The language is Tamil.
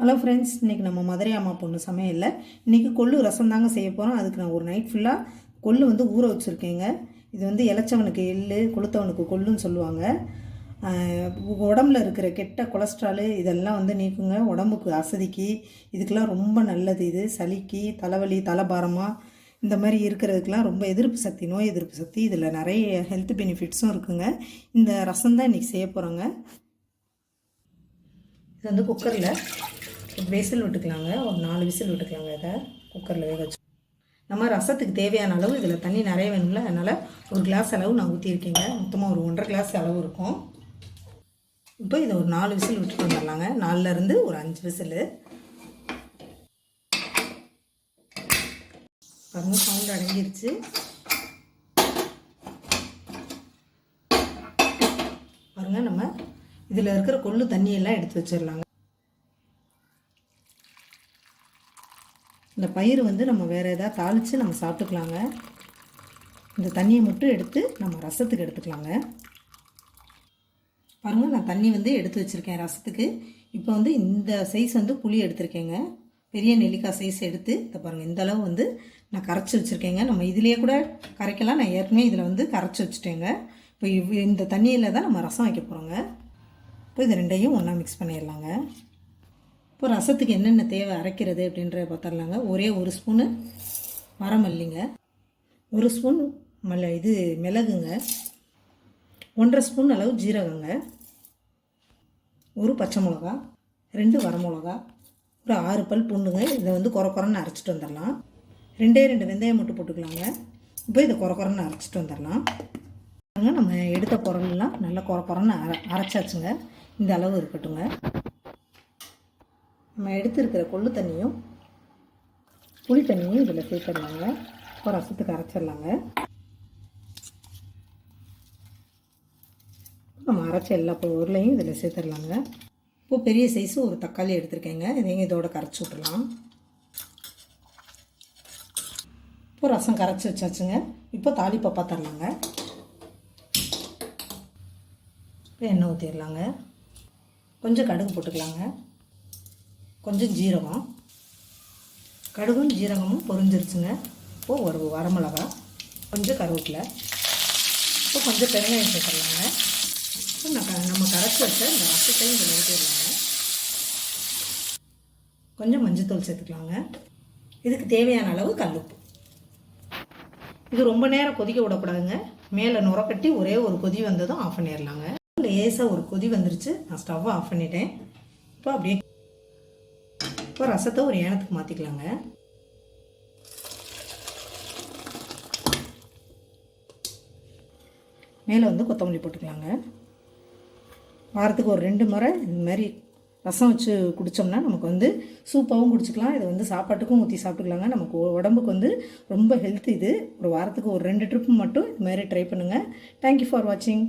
ஹலோ ஃப்ரெண்ட்ஸ் இன்றைக்கி நம்ம மதுரை அம்மா பொண்ணு சமையலில். இன்றைக்கி கொள்ளு ரசம் தாங்க செய்ய போகிறோம் அதுக்கு நான் ஒரு நைட் ஃபுல்லாக கொள்ளு வந்து ஊற வச்சுருக்கேங்க. இது வந்து இளைச்சவனுக்கு எள்ளு கொளுத்தவனுக்கு கொள்ளுன்னு சொல்லுவாங்க. உடம்புல இருக்கிற கெட்ட கொலஸ்ட்ராலு இதெல்லாம் வந்து நீக்குங்க. உடம்புக்கு அசதிக்கு இதுக்கெலாம் ரொம்ப நல்லது இது. சளிக்கு தலைவலி தலைபாரமாக இந்த மாதிரி இருக்கிறதுக்கெலாம் ரொம்ப எதிர்ப்பு சக்தி நோய் எதிர்ப்பு சக்தி. இதில் நிறைய ஹெல்த் பெனிஃபிட்ஸும் இருக்குங்க. இந்த ரசம் தான் இன்றைக்கி செய்ய போகிறோங்க இது வந்து குக்கரில் விசில் விட்டுக்கலாங்க. ஒரு நாலு விசில் விட்டுக்கலாங்க இதை. குக்கரில் வேக வச்சு. நம்ம ரசத்துக்கு தேவையான அளவு இதில் தண்ணி நிறைய வேணும்ல அதனால் ஒரு கிளாஸ் அளவு நான் ஊற்றியிருக்கேங்க மொத்தமாக ஒரு ஒன்றரை கிளாஸ் அளவு இருக்கும். இப்போ இதை ஒரு நாலு விசில் விட்டுட்டு வந்துடலாங்க. நாலுலேருந்து ஒரு அஞ்சு விசில். பாருங்க சவுண்ட் அடங்கிருச்சு. பாருங்கள் நம்ம இதில் இருக்கிற கொள்ளு தண்ணியெல்லாம் எடுத்து வச்சிடலாங்க. இந்த பயிர் வந்து நம்ம வேறு எதாவது தாளித்து நம்ம சாப்பிட்டுக்கலாங்க. இந்த தண்ணியை மட்டும் எடுத்து நம்ம ரசத்துக்கு எடுத்துக்கலாங்க. பாருங்கள் நான் தண்ணி வந்து எடுத்து வச்சுருக்கேன் ரசத்துக்கு. இப்போ வந்து இந்த சைஸ் வந்து புளி எடுத்திருக்கேங்க. பெரிய நெல்லிக்காய் சைஸ் எடுத்து இதை பாருங்கள் இந்த அளவு வந்து நான் கரைச்சி வச்சுருக்கேங்க. நம்ம இதிலேயே கூட கரைக்கலாம் நான் ஏற்கனவே இதில் வந்து கரைச்சி வச்சுட்டேங்க. இப்போ இவ் இந்த தண்ணியில் தான் நம்ம ரசம் வைக்க போகிறோங்க இப்போ இது ரெண்டையும் ஒன்றா மிக்ஸ் பண்ணிடலாங்க. இப்போ ரசத்துக்கு என்னென்ன தேவை அரைக்கிறது அப்படின்றத பார்த்துடலாங்க. ஒரே ஒரு ஸ்பூனு வரமல்லிங்க ஒரு ஸ்பூன் மல்ல இது மிளகுங்க ஒன்றரை ஸ்பூன் அளவு ஜீரகங்க ஒரு பச்சை மிளகா ரெண்டு வரமிளகா ஒரு ஆறு பல் பூண்டுங்க. இதை வந்து குறை குறைன்னு அரைச்சிட்டு வந்துடலாம். ரெண்டே ரெண்டு வெந்தயம் மட்டும் போட்டுக்கலாங்க. இப்போ இதை குறை குறைன்னு அரைச்சிட்டு வந்துடலாம். நம்ம எடுத்த குரல்லாம் நல்லா குறை குறைன்னு அரை அரைச்சாச்சுங்க. இந்த அளவு இருக்கட்டுங்க. நம்ம எடுத்துருக்கிற கொள்ளு தண்ணியும் புளி தண்ணியும் இதில் சேர்த்துடலாங்க. இப்போ ரசத்துக்கு அரைச்சிடலாங்க. நம்ம அரைச்ச எல்லா பொருளையும் இதில் சேர்த்துடலாங்க. இப்போ பெரிய சைஸு ஒரு தக்காளி எடுத்திருக்கேங்க. இதையும் இதோட கரைச்சி விட்றலாம் இப்போ ரசம் கரைச்சி வச்சாச்சுங்க. இப்போ தாளிப்பை பார்த்துடலாங்க. இப்போ எண்ணெய் ஊற்றிடலாங்க கொஞ்சம் கடுகு போட்டுக்கலாங்க. கொஞ்சம் ஜீரகம். கடுகும் ஜீரகமும் பொரிஞ்சிருச்சுங்க. இப்போது ஒரு வரமிளகா கொஞ்சம் கருவேப்பிலை இப்போ கொஞ்சம் பெருங்காயம் சேர்த்துடலாங்க. இப்போ நம்ம நம்ம கரைச்சி வச்ச இந்த ரசத்தையும் இதில் ஊற்றிடலாங்க கொஞ்சம் மஞ்சத்தூள் சேர்த்துக்கலாங்க. இதுக்கு தேவையான அளவு கல்லுப்பு. இது ரொம்ப நேரம் கொதிக்க விடக்கூடாதுங்க. மேலே நுரக்கட்டி ஒரே ஒரு கொதி வந்ததும் ஆஃப் பண்ணிடலாங்க. லேசாக ஒரு கொதி வந்துருச்சு. நான் ஸ்டவ்வை ஆஃப் பண்ணிட்டேன். இப்போ அப்படியே இப்போ ரசத்தை ஒரு ஏனத்துக்கு மாற்றிக்கலாங்க மேலே வந்து கொத்தமல்லி போட்டுக்கலாங்க. வாரத்துக்கு ஒரு ரெண்டு முறை இந்த மாதிரி ரசம் வச்சு குடித்தோம்னா நமக்கு வந்து சூப்பாகவும் குடிச்சிக்கலாம். இதை வந்து சாப்பாட்டுக்கும் ஊற்றி சாப்பிட்டுக்கலாங்க. நமக்கு உடம்புக்கு வந்து ரொம்ப ஹெல்த் இது. ஒரு வாரத்துக்கு ஒரு ரெண்டு ட்ரிப் மட்டும் இது மாதிரி ட்ரை பண்ணுங்கள் தேங்க்யூ ஃபார் வாட்சிங்